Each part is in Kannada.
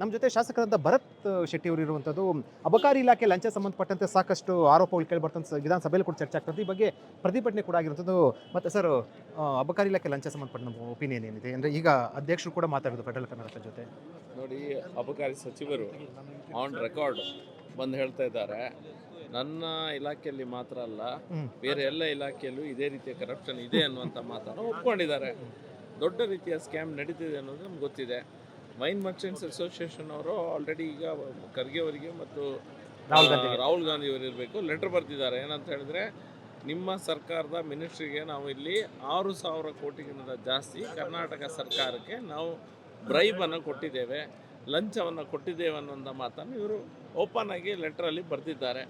ನಮ್ಮ ಜೊತೆ ಶಾಸಕರಾದ ಭರತ್ ಶೆಟ್ಟಿ ಅವರು ಇರುವಂಥದ್ದು. ಅಬಕಾರಿ ಇಲಾಖೆ ಲಂಚ ಸಂಬಂಧಪಟ್ಟಂತೆ ಸಾಕಷ್ಟು ಆರೋಪಗಳು ಕೇಳಿ ಬರ್ತಂತ ವಿಧಾನಸಭೆಯಲ್ಲಿ ಕೂಡ ಚರ್ಚೆ ಆಗ್ತದೆ. ಈ ಬಗ್ಗೆ ಪ್ರತಿಭಟನೆ ಕೂಡ ಆಗಿರುವಂಥದ್ದು. ಮತ್ತು ಸರ್ ಅಬಕಾರಿ ಇಲಾಖೆ ಲಂಚ ಸಂಬಂಧಪಟ್ಟ ನಮ್ಮ ಒಪಿನಿಯನ್ ಏನಿದೆ? ಅಂದರೆ ಈಗ ಅಧ್ಯಕ್ಷರು ಕೂಡ ಮಾತಾಡೋದು ಫೆಡರಲ್ ಕರ್ನಾಟಕ ಜೊತೆ. ನೋಡಿ ಅಬಕಾರಿ ಸಚಿವರು ಆನ್ ರೆಕಾರ್ಡ್ ಬಂದು ಹೇಳ್ತಾ ಇದ್ದಾರೆ. ನನ್ನ ಇಲಾಖೆಯಲ್ಲಿ ಮಾತ್ರ ಅಲ್ಲ ಬೇರೆ ಎಲ್ಲ ಇಲಾಖೆಯಲ್ಲೂ ಇದೇ ರೀತಿಯ ಕರಪ್ಷನ್ ಇದೆ ಅನ್ನುವಂಥ ಮಾತನ್ನು ಒಪ್ಕೊಂಡಿದ್ದಾರೆ. ದೊಡ್ಡ ರೀತಿಯ ಸ್ಕ್ಯಾಮ್ ನಡೀತಿದೆ ಅನ್ನೋದು ನಮ್ಗೆ ಗೊತ್ತಿದೆ. ವೈನ್ ಮರ್ಚೆಂಟ್ಸ್ ಅಸೋಸಿಯೇಷನ್ ಅವರು ಆಲ್ರೆಡಿ ಈಗ ಖರ್ಗೆ ಅವರಿಗೆ ಮತ್ತು ರಾಹುಲ್ ಗಾಂಧಿ ಅವರು ಇರಬೇಕು ಲೆಟರ್ ಬರ್ತಿದ್ದಾರೆ. ಏನಂತ ಹೇಳಿದ್ರೆ ನಿಮ್ಮ ಸರ್ಕಾರದ ಮಿನಿಸ್ಟ್ರಿಗೆ ನಾವು ಇಲ್ಲಿ ಆರು ಸಾವಿರ ಕೋಟಿಗಿಂತ ಜಾಸ್ತಿ ಕರ್ನಾಟಕ ಸರ್ಕಾರಕ್ಕೆ ನಾವು ಬ್ರೈಬನ್ನು ಕೊಟ್ಟಿದ್ದೇವೆ ಲಂಚವನ್ನು ಕೊಟ್ಟಿದ್ದೇವೆ ಅನ್ನೋಂಥ ಮಾತನ್ನು ಇವರು ಓಪನ್ ಆಗಿ ಲೆಟ್ರಲ್ಲಿ ಬರೆದಿದ್ದಾರೆ.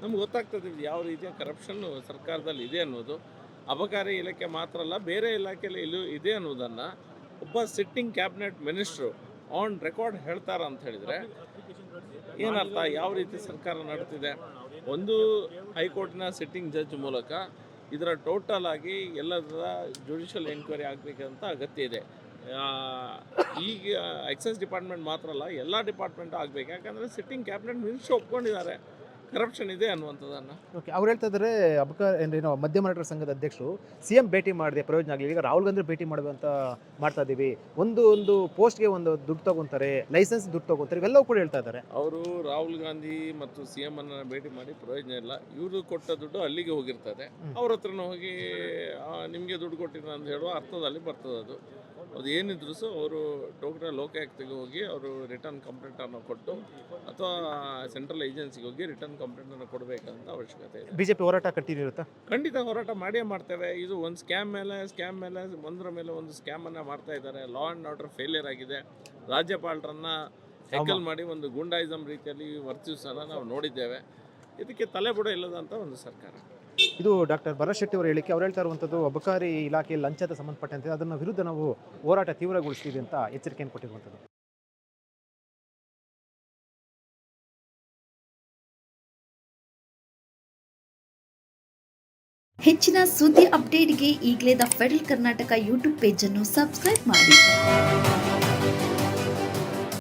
ನಮ್ಗೆ ಗೊತ್ತಾಗ್ತದೆ ಯಾವ ರೀತಿಯ ಕರಪ್ಷನ್ ಸರ್ಕಾರದಲ್ಲಿ ಇದೆ ಅನ್ನೋದು. ಅಬಕಾರಿ ಇಲಾಖೆ ಮಾತ್ರ ಅಲ್ಲ ಬೇರೆ ಇಲಾಖೆಯಲ್ಲಿ ಇಲ್ಲೂ ಇದೆ ಅನ್ನೋದನ್ನು ಒಬ್ಬ sitting cabinet minister on record ಹೇಳ್ತಾರ ಅಂತ ಹೇಳಿದರೆ, ಏನರ್ಥ? ಯಾವ ರೀತಿ ಸರ್ಕಾರ ನಡ್ತಿದೆ? ಒಂದು ಹೈಕೋರ್ಟ್ನ ಸಿಟ್ಟಿಂಗ್ ಜಡ್ಜ್ ಮೂಲಕ ಇದರ ಟೋಟಲ್ ಆಗಿ ಎಲ್ಲದರ ಜುಡಿಷಿಯಲ್ ಎನ್ಕ್ವೈರಿ ಆಗಬೇಕಂತ ಅಗತ್ಯ ಇದೆ. ಈಗ ಎಕ್ಸೈಸ್ ಡಿಪಾರ್ಟ್ಮೆಂಟ್ ಮಾತ್ರ ಅಲ್ಲ, ಎಲ್ಲ ಡಿಪಾರ್ಟ್ಮೆಂಟ್ ಆಗಬೇಕು. ಯಾಕಂದರೆ ಸಿಟ್ಟಿಂಗ್ ಕ್ಯಾಬಿನೆಟ್ ಮಿನಿಸ್ಟ್ರು ಒಪ್ಕೊಂಡಿದ್ದಾರೆ. ಕರಪ್ಷನ್ ಇದೆ ಅನ್ನುವಂಥದ್ದನ್ನು. ಓಕೆ ಅವ್ರು ಹೇಳ್ತಾ ಇದ್ದಾರೆ ಅಬಕಾರಿ ಏನೋ ಮಧ್ಯ ಮರಾಠರ ಸಂಘದ ಅಧ್ಯಕ್ಷರು ಸಿ ಎಂ ಭೇಟಿ ಮಾಡಿದೆ ಪ್ರಯೋಜನ ಆಗಲಿ ಈಗ ರಾಹುಲ್ ಗಾಂಧಿ ಭೇಟಿ ಮಾಡುವಂಥ ಮಾಡ್ತಾ ಇದ್ದೀವಿ ಒಂದು ಒಂದು ಪೋಸ್ಟ್ಗೆ ಒಂದು ದುಡ್ಡು ತಗೊಂತಾರೆ ಲೈಸೆನ್ಸ್ ದುಡ್ಡು ತಗೊಂತಾರೆ ಇವೆಲ್ಲವೂ ಕೂಡ ಹೇಳ್ತಾ ಇದ್ದಾರೆ ಅವರು ರಾಹುಲ್ ಗಾಂಧಿ ಮತ್ತು ಸಿ ಎಂ ಅನ್ನ ಭೇಟಿ ಮಾಡಿ ಪ್ರಯೋಜನ ಇಲ್ಲ. ಇವರು ಕೊಟ್ಟ ದುಡ್ಡು ಅಲ್ಲಿಗೆ ಹೋಗಿರ್ತದೆ. ಅವ್ರ ಹತ್ರನೂ ಹೋಗಿ ನಿಮಗೆ ದುಡ್ಡು ಕೊಟ್ಟಿಲ್ಲ ಅಂತ ಹೇಳುವ ಅರ್ಥದಲ್ಲಿ ಬರ್ತದೆ ಅದು ಅದು ಏನಿದ್ರು ಸಹ ಅವರು ಟೋಕನ ಲೋಕಾಯುಕ್ತಗೆ ಹೋಗಿ ಅವರು ರಿಟರ್ನ್ ಕಂಪ್ಲೇಂಟನ್ನು ಕೊಟ್ಟು ಅಥವಾ ಸೆಂಟ್ರಲ್ ಏಜೆನ್ಸಿಗೆ ಹೋಗಿ ರಿಟರ್ನ್ ಕಂಪ್ಲೇಂಟನ್ನು ಕೊಡಬೇಕಂತ ಅವಶ್ಯಕತೆ ಇದೆ. ಬಿಜೆಪಿ ಹೋರಾಟ ಕಂಟಿನ್ಯೂ ಇರುತ್ತಾ ಖಂಡಿತ ಹೋರಾಟ ಮಾಡೇ ಮಾಡ್ತೇವೆ. ಇದು ಒಂದು ಸ್ಕ್ಯಾಮ್ ಮೇಲೆ ಸ್ಕ್ಯಾಮ್ ಮೇಲೆ ಒಂದರ ಮೇಲೆ ಒಂದು ಸ್ಕ್ಯಾಮನ್ನು ಮಾಡ್ತಾ ಇದ್ದಾರೆ. ಲಾ ಆ್ಯಂಡ್ ಆರ್ಡರ್ ಫೇಲಿಯರ್ ಆಗಿದೆ. ರಾಜ್ಯಪಾಲರನ್ನ ಹೆಕಲ್ ಮಾಡಿ ಒಂದು ಗುಂಡಾಯಿಸಮ್ ರೀತಿಯಲ್ಲಿ ವರ್ತಿಸೋದನ್ನ ನಾವು ನೋಡಿದ್ದೇವೆ. ಇದಕ್ಕೆ ತಲೆಬುಡ ಇಲ್ಲದಂಥ ಒಂದು ಸರ್ಕಾರ. ಇದು ಡಾಕ್ಟರ್ ಭರಶೆಟ್ಟಿ ಶೆಟ್ಟಿ ಅವರು ಹೇಳಿಕೆ. ಅವ್ರು ಹೇಳ್ತಾ ಇರುವಂಥದ್ದು ಅಬಕಾರಿ ಇಲಾಖೆ ಲಂಚದ ಸಂಬಂಧಪಟ್ಟಂತೆ ಅದನ್ನ ವಿರುದ್ಧ ನಾವು ಹೋರಾಟ ತೀವ್ರಗೊಳಿಸ್ತೀವಿ ಅಂತ ಎಚ್ಚರಿಕೆಯನ್ನು ಕೊಟ್ಟಿರುವಂಥದ್ದು. ಹೆಚ್ಚಿನ ಸುದ್ದಿ ಅಪ್ಡೇಟ್ಗೆ ಈಗಲೇ ದ ಫೆಡರಲ್ ಕರ್ನಾಟಕ ಯೂಟ್ಯೂಬ್ ಪೇಜನ್ನು ಸಬ್ಸ್ಕ್ರೈಬ್ ಮಾಡಿ.